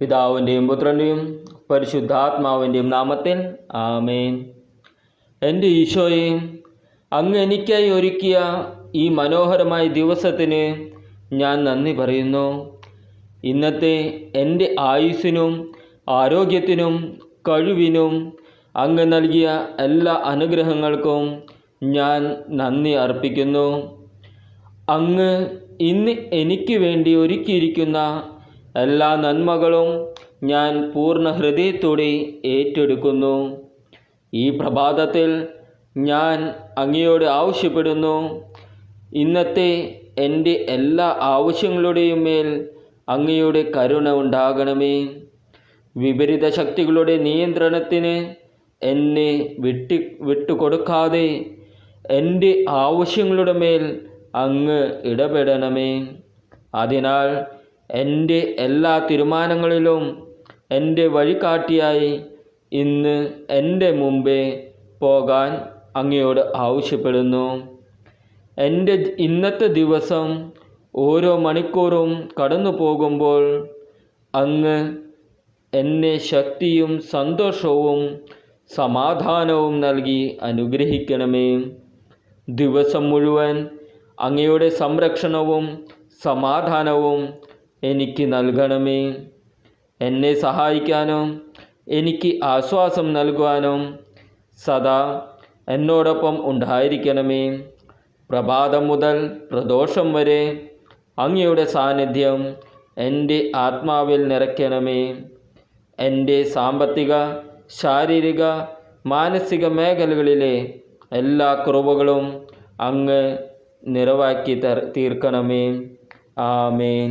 പിതാവിന്റെയും പുത്രന്റെയും പരിശുദ്ധാത്മാവിന്റെയും നാമത്തിൽ ആമേൻ. എന്റെ ഈശോയെ അങ്ങ് എനിക്കായി ഒരുക്കിയ ഈ മനോഹരമായ ദിവസത്തിന് ഞാൻ നന്ദി പറയുന്നു. ഇന്നത്തെ എന്റെ ആയുസ്സിനും ആരോഗ്യത്തിനും കഴിവിനും അങ്ങ് നൽകിയ എല്ലാ അനുഗ്രഹങ്ങൾക്കും ഞാൻ നന്ദി അർപ്പിക്കുന്നു. അങ്ങ് ഇന്ന് എനിക്ക് വേണ്ടി ഒരുക്കിയിരിക്കുന്ന എല്ലാ നന്മകളും ഞാൻ പൂർണ ഹൃദയത്തോടെ ഏറ്റെടുക്കുന്നു. ഈ പ്രഭാതത്തിൽ ഞാൻ അങ്ങയോട് ആവശ്യപ്പെടുന്നു. ഇന്നത്തെ എന്റെ എല്ലാ ആവശ്യങ്ങളുടെയും മേൽ അങ്ങയുടെ കരുണ ഉണ്ടാകണമേ. വിപരീത ശക്തികളുടെ നിയന്ത്രണത്തിന് എന്നെ വിട്ടി വിട്ടുകൊടുക്കാതെ എന്റെ ആവശ്യങ്ങളുടെ മേൽ അങ്ങ് ഇടപെടണമേ. അതിനാൽ എന്റെ എല്ലാ തീരുമാനങ്ങളിലും എന്റെ വഴികാട്ടിയായി ഇന്ന് എന്റെ മുമ്പേ പോകാൻ അങ്ങയോട് ആവശ്യപ്പെടുന്നു. എന്റെ ഇന്നത്തെ ദിവസം ഓരോ മണിക്കൂറും കടന്നു പോകുമ്പോൾ അങ്ങ് എന്നെ ശക്തിയും സന്തോഷവും സമാധാനവും നൽകി അനുഗ്രഹിക്കണമേ. ദിവസം മുഴുവൻ അങ്ങയുടെ സംരക്ഷണവും സമാധാനവും എനിക്ക് നൽകണമേ. എന്നെ സഹായിക്കാനും എനിക്ക് ആശ്വാസം നൽകുവാനും സദാ എന്നോടൊപ്പം ഉണ്ടായിരിക്കണമേ. പ്രഭാതം മുതൽ പ്രദോഷം വരെ അങ്ങയുടെ സാന്നിധ്യം എന്റെ ആത്മാവിൽ നിറയ്ക്കണമേ. എന്റെ സാമ്പത്തിക ശാരീരിക മാനസിക മേഖലകളിലെ എല്ലാ കുറവുകളും അങ്ങ് നിറവാക്കി തീർക്കണമേ. ആമേൻ.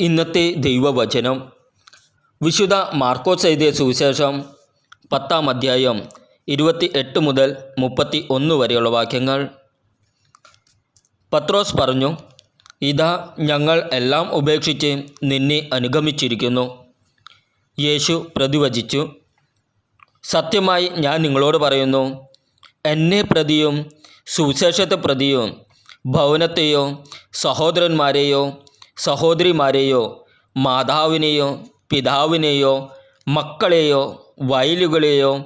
ഇന്നത്തെ ദൈവവചനം. വിശുദ്ധ മാർക്കോസ് എഴുതിയ സുവിശേഷം പത്താം അധ്യായം ഇരുപത്തി എട്ട് മുതൽ മുപ്പത്തി ഒന്ന് വരെയുള്ള വാക്യങ്ങൾ. പത്രോസ് പറഞ്ഞു ഇതാ ഞങ്ങൾ എല്ലാം ഉപേക്ഷിച്ച് നിന്നെ അനുഗമിച്ചിരിക്കുന്നു. യേശു പ്രതിവചിച്ചു സത്യമായി ഞാൻ നിങ്ങളോട് പറയുന്നു എന്നെ പ്രതിയും സുവിശേഷത്തെ പ്രതിയും ഭവനത്തെയോ സഹോദരന്മാരെയോ സഹോദരിമാരെയോ മാതാവിനെയോ പിതാവിനെയോ മക്കളെയോ വയലുകളെയോ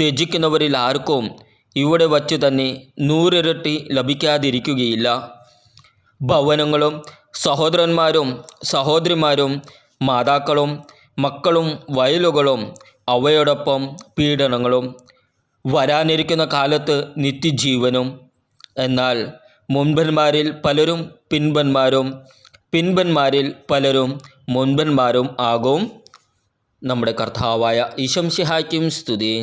ത്യജിക്കുന്നവരിൽ ആർക്കും ഇവിടെ വച്ചു തന്നെ നൂറിരട്ടി ലഭിക്കാതിരിക്കുകയില്ല. ഭവനങ്ങളും സഹോദരന്മാരും സഹോദരിമാരും മാതാക്കളും മക്കളും വയലുകളും അവയോടൊപ്പം പീഡനങ്ങളും വരാനിരിക്കുന്ന കാലത്ത് നിത്യജീവനും. എന്നാൽ മുൻപന്മാരിൽ പലരും പിൻപന്മാരും പിൻപന്മാരിൽ പലരും മുൻപന്മാരും ആകും നമ്മുടെ കർത്താവായ ഈശംസിഹായ്ക്കും സ്തുതി.